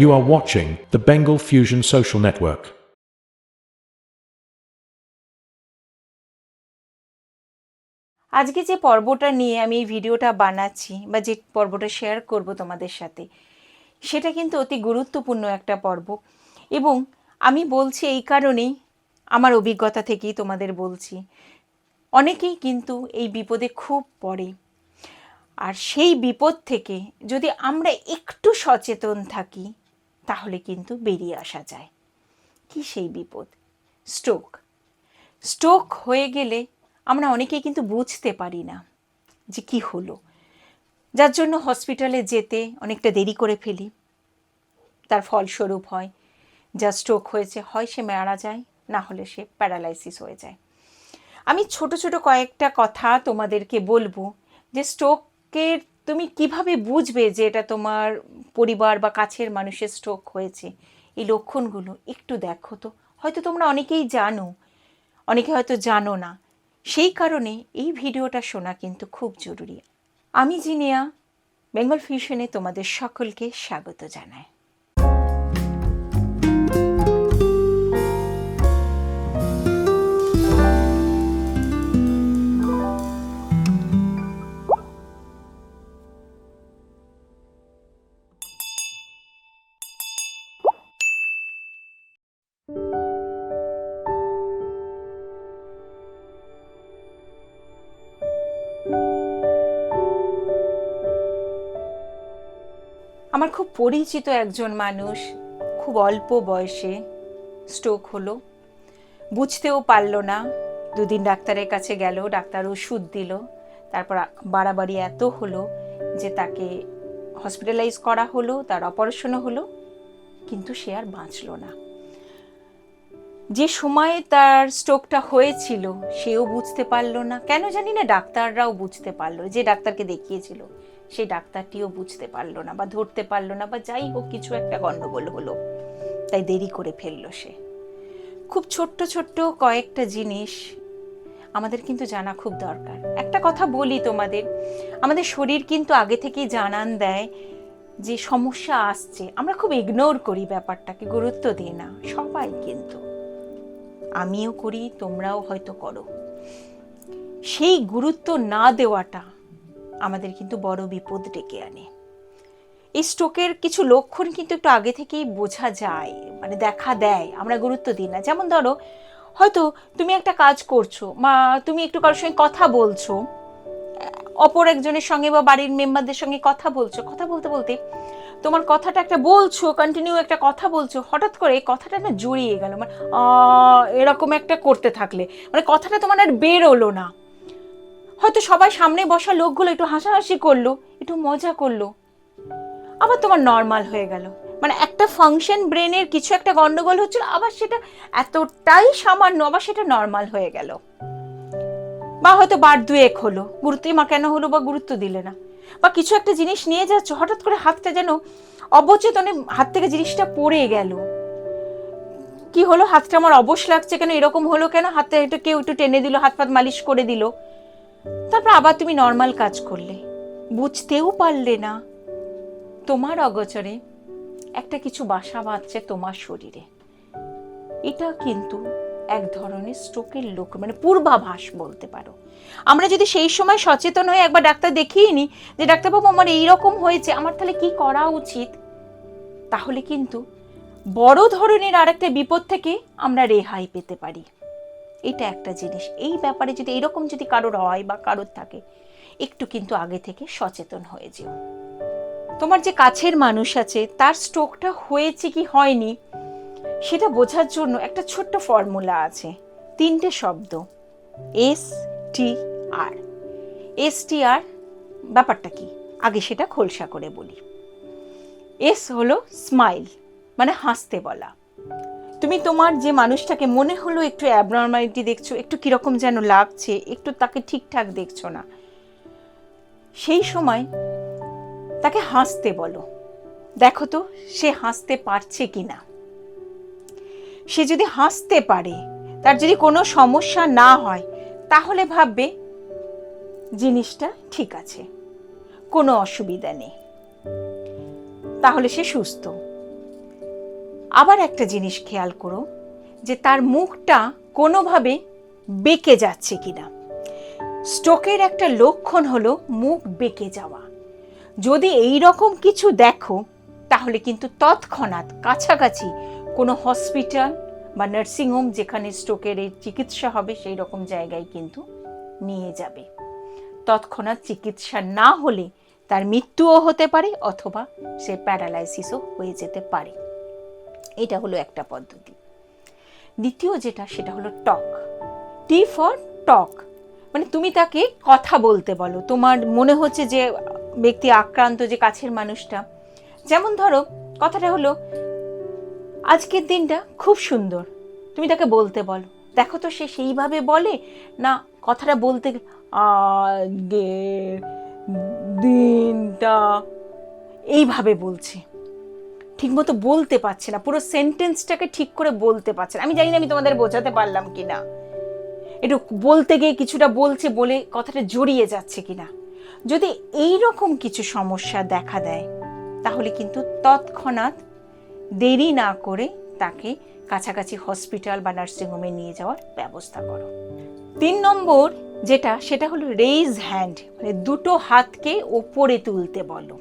You are watching the Bengal Fusion Social Network. আজকে যে পর্বটা নিয়ে আমি এই ভিডিওটা বানাচ্ছি বা যে পর্বটা শেয়ার করব তোমাদের সাথে, সেটা কিন্তু অতি গুরুত্বপূর্ণ একটা পর্ব। এবং আমি বলছি এই কারণেই আমার অভিজ্ঞতা থেকেই তোমাদের বলছি। অনেকেই কিন্তু এই বিপদে খুব পড়ে। আর সেই বিপদ থেকে যদি আমরা একটু সচেতন থাকি তাহলে কিন্তু বেরিয়ে আসা যায়। কি সেই বিপদ? স্ট্রোক স্ট্রোক হয়ে গেলে আমরা অনেকেই কিন্তু বুঝতে পারি না যে কি হলো। যার জন্য হসপিটালে যেতে অনেকটা দেরি করে ফেলি। তার ফলস্বরূপ হয়। যা স্ট্রোক হয়েছে, হয় সে মারা যায়, না হলে সে প্যারালাইসিস হয়ে যায়। আমি ছোট ছোট কয়েকটা কথা তোমাদেরকে বলব যে স্ট্রোকের তুমি কীভাবে বুঝবে যে এটা তোমার পরিবার বা কাছের মানুষের স্ট্রোক হয়েছে? এই লক্ষণগুলো একটু দেখো তো। হয়তো তোমরা অনেকেই জানো, অনেকে হয়তো জানো না। সেই কারণে এই ভিডিওটা শোনা কিন্তু খুব জরুরি। আমি জিনিয়া, বেঙ্গল ফিউশনে তোমাদের সকলকে স্বাগত জানাই। আমার খুব পরিচিত একজন মানুষ, খুব অল্প বয়সে স্ট্রোক হলো। বুঝতেও পারল না, দুদিন ডাক্তারের কাছে গেল, ডাক্তার ওষুধ দিল, তারপর বাড়াবাড়ি এত হলো যে তাকে হসপিটালাইজ করা হলো, তার অপারেশনও হলো, কিন্তু সে আর বাঁচলো না। যে সময়ে তার স্ট্রোকটা হয়েছিল, সেও বুঝতে পারল না। কেন জানি না, ডাক্তাররাও বুঝতে পারল, যে ডাক্তারকে দেখিয়েছিল। সেই ডাক্তারটিও বুঝতে পারল না বা ধরতে পারল না বা যাই হোক কিছু একটা গন্ডগোল হলো। তাই দেরি করে ফেলল সে। খুব ছোট্ট ছোট্ট কয়েকটা জিনিস আমাদের কিন্তু জানা খুব দরকার। একটা কথা বলি তোমাদের, আমাদের শরীর কিন্তু আগে থেকেই জানান দেয় যে সমস্যা আসছে। আমরা খুব ইগনোর করি ব্যাপারটাকে, গুরুত্ব দিই না, সবাই কিন্তু। আমিও করি, তোমরাও হয়তো করো। সেই গুরুত্ব না দেওয়াটা আমাদের কিন্তু বড় বিপদ ডেকে আনে। এই স্ট্রোকের কিছু লক্ষণ কিন্তু একটু আগে থেকেই বোঝা যায় মানে দেখা দেয়, আমরা গুরুত্ব দিই না। যেমন ধরো, হয়তো তুমি একটা কাজ করছ বা তুমি একটু কারোর সঙ্গে কথা বলছো, অপর একজনের সঙ্গে বা বাড়ির মেম্বারদের সঙ্গে কথা বলছো, কথা বলতে বলতে তোমার কথাটা একটা বলছো কন্টিনিউ একটা কথা বলছো, হঠাৎ করে এই কথাটা না জড়িয়ে গেল মানে এরকম একটা করতে থাকলে। মানে কথাটা তোমার আর বেরোলো না। হয়তো সবাই সামনে বসা লোকগুলো একটু হাসাহাসি করল, একটু মজা করল। আবার তোমার নর্মাল হয়ে গেল। মানে একটা ফাংশন ব্রেনের কিছু একটা গন্ডগোল হচ্ছিল, আবার সেটা এতটাই সামান্য, আবার সেটা নর্মাল হয়ে গেল। বা হয়তো বার দুয়েক হলো, গুরুত্বই মা কেন হলো বা গুরুত্ব দিলে না। বা কিছু একটা জিনিস নিয়ে যাচ্ছ, হঠাৎ করে হাতটা যেন অবচেতনে হাত থেকে জিনিসটা পড়ে গেল। কি হলো? হাতটা আমার অবশ লাগছে কেন? এরকম হলো কেন? হাতে একটু কেউ একটু টেনে দিল হাত পাত মালিশ করে দিল। তারপর আবার তুমি নর্মাল কাজ করলে। বুঝতেও পারলে না। তোমার অগোচরে একটা কিছু বাসা বাঁধছে তোমার শরীরে। এটা কিন্তু এক ধরনের স্ট্রোকের লোক মানে পূর্বাভাস বলতে পারো। আমরা যদি সেই সময় সচেতন হয়ে একবার ডাক্তার দেখিয়ে নিই যে, ডাক্তারবাবু, আমার এইরকম হয়েছে, আমার তাহলে কি করা উচিত? তাহলে কিন্তু বড় ধরনের আরেকটা বিপদ থেকে আমরা রেহাই পেতে পারি। এটা একটা জিনিস। এই ব্যাপারে যদি এরকম যদি কারোর হয় বা কারোর থাকে, একটু কিন্তু আগে থেকে সচেতন হয়ে যেও। তোমার যে কাছের মানুষ আছে, তার স্ট্রোকটা হয়েছে কি হয়নি, সেটা বোঝার জন্য একটা ছোট্ট ফর্মুলা আছে। তিনটে শব্দ। এস টি আর। এস টি আর ব্যাপারটা কি? আগে সেটা খোলসা করে বলি। এস হলো স্মাইল মানে হাসতে বলা। তুমি তোমার যে মানুষটাকে মনে হলো একটু অ্যাবনর্মালিটি দেখছ, একটু কীরকম যেন লাগছে, একটু তাকে ঠিকঠাক দেখছ না, সেই সময় তাকে হাসতে বলো। দেখো তো, সে হাসতে পারছে কি না সে যদি হাসতে পারে, তার যদি কোনো সমস্যা না হয়, তাহলে ভাববে জিনিসটা ঠিক আছে, কোনো অসুবিধা নেই। তাহলে সে সুস্থ। আবার একটা জিনিস খেয়াল করো, যে তার মুখটা কোনোভাবে বেঁকে যাচ্ছে কিনা। স্ট্রোকের একটা লক্ষণ হলো মুখ বেঁকে যাওয়া। যদি এই রকম কিছু দেখো, তাহলে কিন্তু তৎক্ষণাৎ কাছাকাছি কোনো হসপিটাল বা নার্সিংহোম যেখানে স্ট্রোকের এই চিকিৎসা হবে, সেই রকম জায়গায় কিন্তু নিয়ে যাবে। তৎক্ষণাৎ চিকিৎসা না হলে তার মৃত্যুও হতে পারে অথবা সে প্যারালাইসিসও হয়ে যেতে পারে। এটা হলো একটা পদ্ধতি। দ্বিতীয় যেটা, সেটা হলো টক। টি ফর টক। মানে তুমি তাকে কথা বলতে বলো। তোমার মনে হচ্ছে যে ব্যক্তি আক্রান্ত, যে কাছের মানুষটা। যেমন ধরো, কথাটা হলো, আজকের দিনটা খুব সুন্দর। তুমি তাকে বলতে বলো। দেখো তো সে সেইভাবে বলে না কথাটা বলতে আগের দিনটা এইভাবে বলছে। ঠিকমতো বলতে পারছে না। পুরো সেন্টেন্সটাকে ঠিক করে বলতে পারছে না। আমি জানি না আমি তোমাদের বোঝাতে পারলাম কি না একটু বলতে গিয়ে কিছুটা বলছে বলে কথাটা জড়িয়ে যাচ্ছে কিনা। যদি এই রকম কিছু সমস্যা দেখা দেয়, তাহলে কিন্তু তৎক্ষণাৎ দেরি না করে তাকে কাছাকাছি হসপিটাল বা নার্সিংহোমে নিয়ে যাওয়ার ব্যবস্থা করো। তিন নম্বর যেটা, সেটা হলো রেইজ হ্যান্ড মানে দুটো হাতকে ওপরে তুলতে বলো।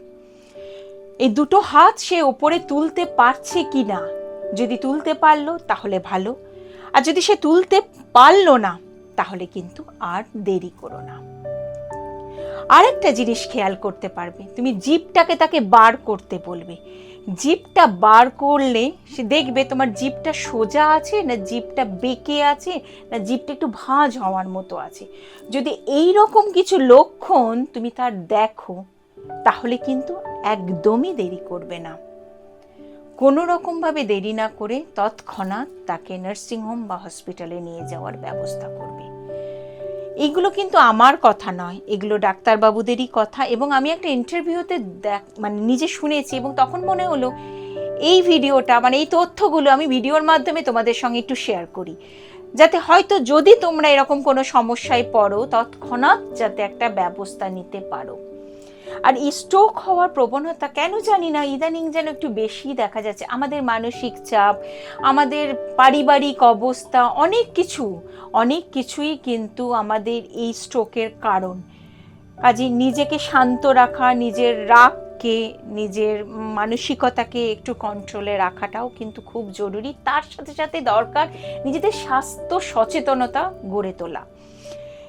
এই দুটো হাত সে ওপরে তুলতে পারছে কি না যদি তুলতে পারল, তাহলে ভালো। আর যদি সে তুলতে পারল না, তাহলে কিন্তু আর দেরি করো না। আরেকটা জিনিস খেয়াল করতে পারবে। তুমি জিপটাকে তাকে বার করতে বলবে। জিপটা বার করলে সে দেখবে তোমার জিপটা সোজা আছে, না জিপটা বেঁকে আছে, না জিপটা একটু ভাঁজ হওয়ার মতো আছে। যদি এই রকম কিছু লক্ষণ তুমি তার দেখো তাহলে কিন্তু একদমই দেরি করবে না। কোনো রকমভাবে দেরি না করে তৎক্ষণাৎ তাকে নার্সিংহোম বা হসপিটালে নিয়ে যাওয়ার ব্যবস্থা করবে। এগুলো কিন্তু আমার কথা নয়, এগুলো ডাক্তারবাবুদেরই কথা এবং আমি একটা ইন্টারভিউতে দেখ মানে নিজে শুনেছি এবং তখন মনে হলো এই ভিডিওটা মানে এই তথ্যগুলো আমি ভিডিওর মাধ্যমে তোমাদের সঙ্গে একটু শেয়ার করি। যাতে হয়তো যদি তোমরা এরকম কোনো সমস্যায় পড়ো, তৎক্ষণাৎ যাতে একটা ব্যবস্থা নিতে পারো। আর এই স্ট্রোক হওয়ার প্রবণতা কেন জানি না, ইদানিং যেন একটু বেশি দেখা যাচ্ছে। আমাদের মানসিক চাপ, আমাদের পারিবারিক অবস্থা, অনেক কিছু, অনেক কিছুই কিন্তু আমাদের এই স্ট্রোকের কারণ। কাজে নিজেকে শান্ত রাখা, নিজের রাগকে, নিজের মানসিকতাকে একটু কন্ট্রোলে রাখাটাও কিন্তু খুব জরুরি। তার সাথে সাথে দরকার নিজেদের স্বাস্থ্য সচেতনতা গড়ে তোলা।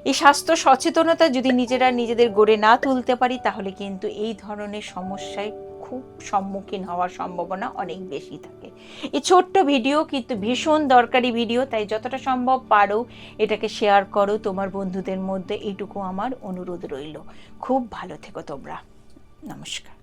এই স্বাস্থ্য সচেতনতা যদি নিজেরা নিজেদের গড়ে না তুলতে পারি, তাহলে কিন্তু এই ধরনের সমস্যায় খুব সম্মুখীন হওয়ার সম্ভাবনা অনেক বেশি থাকে। এই ছোট্ট ভিডিও কিন্তু ভীষণ দরকারি ভিডিও, তাই যতটা সম্ভব পারো এটাকে শেয়ার করো। তোমার বন্ধুদের মধ্যে এইটুকু আমার অনুরোধ রইল। খুব ভালো থেকো তোমরা। নমস্কার।